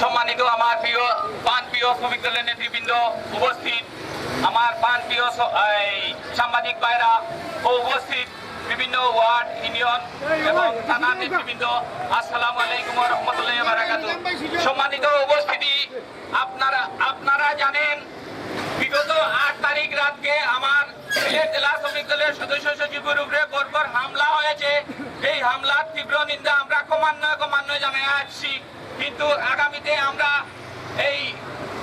সম্মানিত আমার প্রিয় পান প্রিয় শ্রমিক নেতৃবৃন্দ উপস্থিত। আমার পান প্রিয় সাংবাদিক ভাইরা ও উপস্থিত। বিভিন্ন ওয়ার্ড, ইউনিয়ন এবং থানার নেতৃবৃন্দ, আসসালামু আলাইকুম রহমতুল্লাহ বারাকাতু সম্মানিত উপস্থিতি, আপনারা আপনারা জানেন, বিগত আট তারিখ রাতকে আমার জেলা শ্রমিক দলের সদস্য সচিবের উপরে বর্বর হামলা হয়েছে। এই হামলার তীব্র নিন্দা আমরা ক্রমান্বয়ে ক্রমান্বয়ে জানাই আসছি। কিন্তু আগামীতে আমরা এই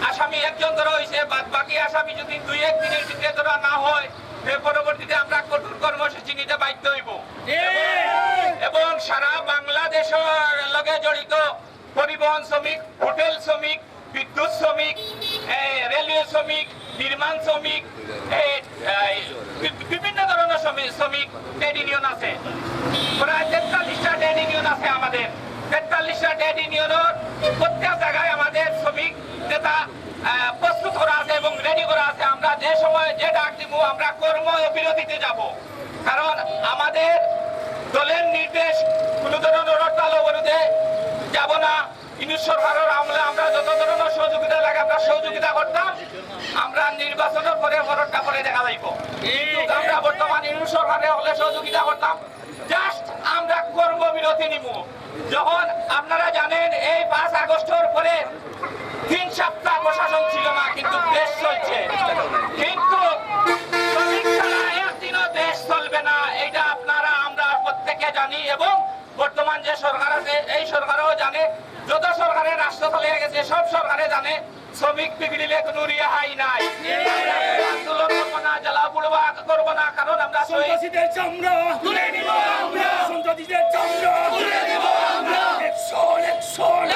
আসামি একজন ধরা হয়েছে বাদ বাকি আসামি যদি দুই এক দিনের ভিতরে ধরা না হয় পরবর্তীতে আমরা কঠোর কর্মসূচি নিতে বাধ্য হইব। এবং সারা বাংলাদেশের লগে জড়িত পরিবহন শ্রমিক, হোটেল শ্রমিক, বিদ্যুৎ শ্রমিক রেলওয়ে শ্রমিক, নির্মাণ শ্রমিক বিভিন্ন ধরনের শ্রমিক ট্রেড ইউনিয়ন আছে। প্রায় তেতাল্লিশটা ট্রেড ইউনিয়ন আছে আমাদের। তেতাল্লিশটা ট্রেড ইউনিয়নের প্রত্যেক জায়গায় আমাদের শ্রমিক নেতা প্রস্তুত করা আছে এবং রেডি করা আছে। আমরা যে সময় যে ডাক দিব, আমরা কর্ম বিরতিতে যাব। কারণ আমাদের দলের নির্দেশ কোন ধরনের হরতাল অবরোধে যাব না। ইউনিট সরকারের আমলে আমরা যত ধরনের সহযোগিতা লাগে, আমরা সহযোগিতা করতাম। আমরা নির্বাচনের পরে হরটা পরে দেখা যাইব। আমরা বর্তমান ইউনিট সরকারের হলে সহযোগিতা করতাম। জাস্ট আমরা কর্মবিরতি নিব। যখন আপনারা জানেন, এই পাঁচ আগস্টের পরে তিন সপ্তাহ প্রশাসন ছিল না কিন্তু দেশ চলছে। কিন্তু একদিনও দেশ চলবে না এটা আপনারা আমরা প্রত্যেকে জানি এবং বর্তমান যে সরকার আছে এই সরকারও জানে। যত সরকারের রাষ্ট্র চলে গেছে সব সরকারে জানে শ্রমিক বিগড়িলে কোনো রেহাই নাই। আন্দোলন করব না জ্বালা পুড়বা করব না কারণ আমরা সন্ত্রাসীদের চামড়া। তুলে নিব আমরা। সন্ত্রাসীদের চামড়া। তুলে নিব আমরা। একশন একশন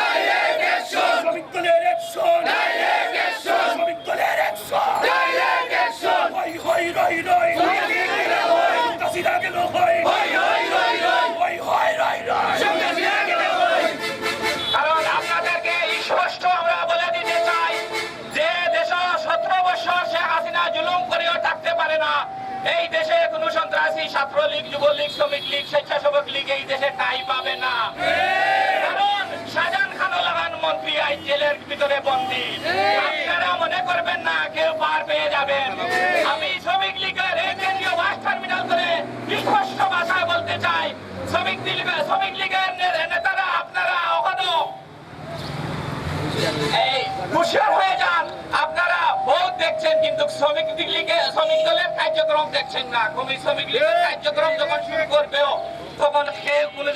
এই দেশে কোনো সন্ত্রাসী, ছাত্রলীগ, যুবলীগ, শ্রমিক লীগ, স্বেচ্ছাসেবক লীগ এই দেশে ঠাই পাবে না। আপনারা আমি শ্রমিক বলতে চাই, শ্রমিক শ্রমিক নেতারা, আপনারা ওখানে এই হয়ে যান। দেখছেন কিন্তু শ্রমিক লীগে শ্রমিক দলের কার্যক্রম দেখছেন না। কমি শ্রমিক লীগের কার্যক্রম যখন শুরু করবেও তখন কেউ কোন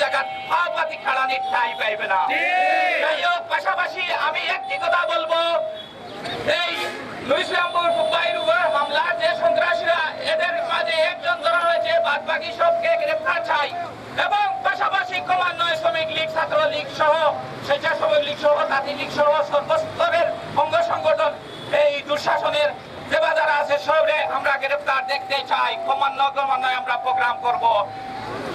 খাড়ানির ঠাই পাইবে না। যাই হোক পাশাপাশি আমি একটি কথা বলব। এই মামলা যে সন্ত্রাসীরা এদের মাঝে একজন ধরা হয়েছে বাদ বাকি সবকে গ্রেফতার চাই। এবং পাশাপাশি ক্রমান্বয়ে শ্রমিক লীগ ছাত্র লীগ সহ স্বেচ্ছাসেবক লীগ সহ লীগ এই দুঃশাসনের যেবা যারা আছে সবরে আমরা গ্রেফতার দেখতে চাই। ক্রমান্বয়ে ক্রমান্বয়ে আমরা প্রোগ্রাম করব।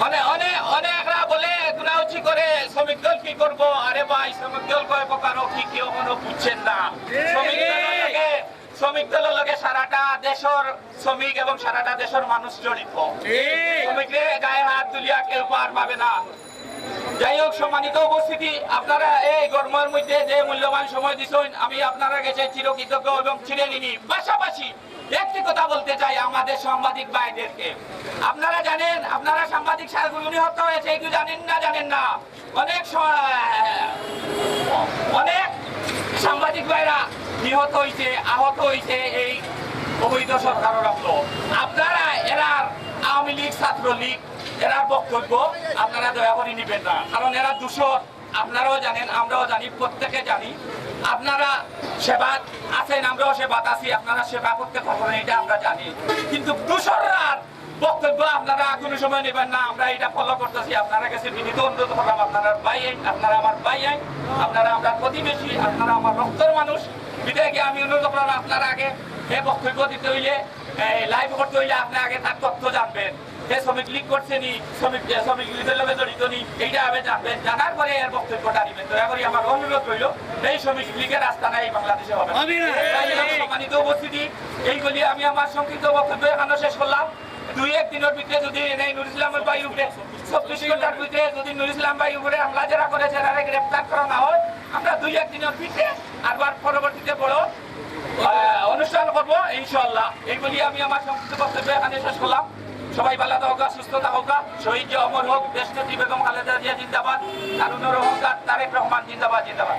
অনেক অনেক অনেকরা বলে গুনাউচি করে শ্রমিক দল কি করব? আরে ভাই শ্রমিক দল কয় প্রকার কি কেউ কোনো বুঝছেন না। শ্রমিক শ্রমিক দলের লগে সারাটা দেশের শ্রমিক এবং সারাটা দেশের মানুষ জড়িত। শ্রমিকদের গায়ে হাত তুলিয়া কেউ পার পাবে না। যাই হোক সম্মানিত উপস্থিতি, আপনারা এই গরমের মধ্যে যে মূল্যবান সময় দিচ্ছেন আমি আপনারা গেছে চিরকৃতজ্ঞ এবং চিনে নিনি পাশাপাশি একটি কথা বলতে চাই আমাদের সাংবাদিক ভাইদেরকে। আপনারা জানেন, আপনারা সাংবাদিক সাহেবগুলো নিহত হয়েছে এগুলো জানেন না জানেন না। অনেক অনেক সাংবাদিক ভাইরা নিহত হয়েছে আহত হয়েছে এই অবৈধ সরকারের আপনারা এরার আওয়ামী লীগ ছাত্র এরার বক্তব্য আপনারা দয়া করে নিবেন না। কারণ এরা দূষর আপনারাও জানেন, আমরাও জানি, প্রত্যেকে জানি। আপনারা সেবা আছেন, আমরাও সেবাত আছি, আপনারা সেবা করতে পারবেন এটা আমরা জানি। কিন্তু দূষররা বক্তব্য আপনারা কোনো সময় নেবেন না, আমরা এটা ফলো করতেছি। আপনারা কাছে বিনীত অনুরোধ করলাম, আপনারা ভাই আইন, আপনারা আমার ভাই আইন, আপনারা আমরা প্রতিবেশী, আপনারা আমার রক্তের মানুষ। বিদায়কে আমি অনুরোধ করলাম, আপনারা আগে এই বক্তব্য দিতে হইলে লাইভ করতে হইলে আপনি আগে তার তথ্য জানবেন। যে শ্রমিক লীগ করছে নি শ্রমিক শ্রমিক লীগের লগে জড়িত নি এইটা আমি জানবেন জানার পরে এর বক্তব্যটা দিবেন। দয়া করে আমার অনুরোধ রইল এই শ্রমিক লীগের রাস্তা নাই বাংলাদেশে হবে সম্মানিত উপস্থিতি এইগুলি আমি আমার সংক্ষিপ্ত বক্তব্য এখানে শেষ করলাম। দুই এক দিনের ভিতরে যদি নুর ইসলামের বাই উপরে চব্বিশ ঘণ্টার ভিতরে যদি নুর ইসলাম বাই উপরে হামলা যারা করেছে তারা গ্রেপ্তার করা না হয় আমরা দুই একদিনের পিঠে আবার পরবর্তীতে বড় অনুষ্ঠান করব ইনশাল্লাহ এই বলি আমি আমার সংক্ষিপ্ত বক্তব্য এখানে শেষ করলাম। সবাই ভালো থাকা সুস্থ থাকা শহীদ যে অমর হোক দেশ নেত্রী বেগম খালেদা জিয়া জিন্দাবাদ তারুণুর হোক আর তারেক রহমান জিন্দাবাদ জিন্দাবাদ।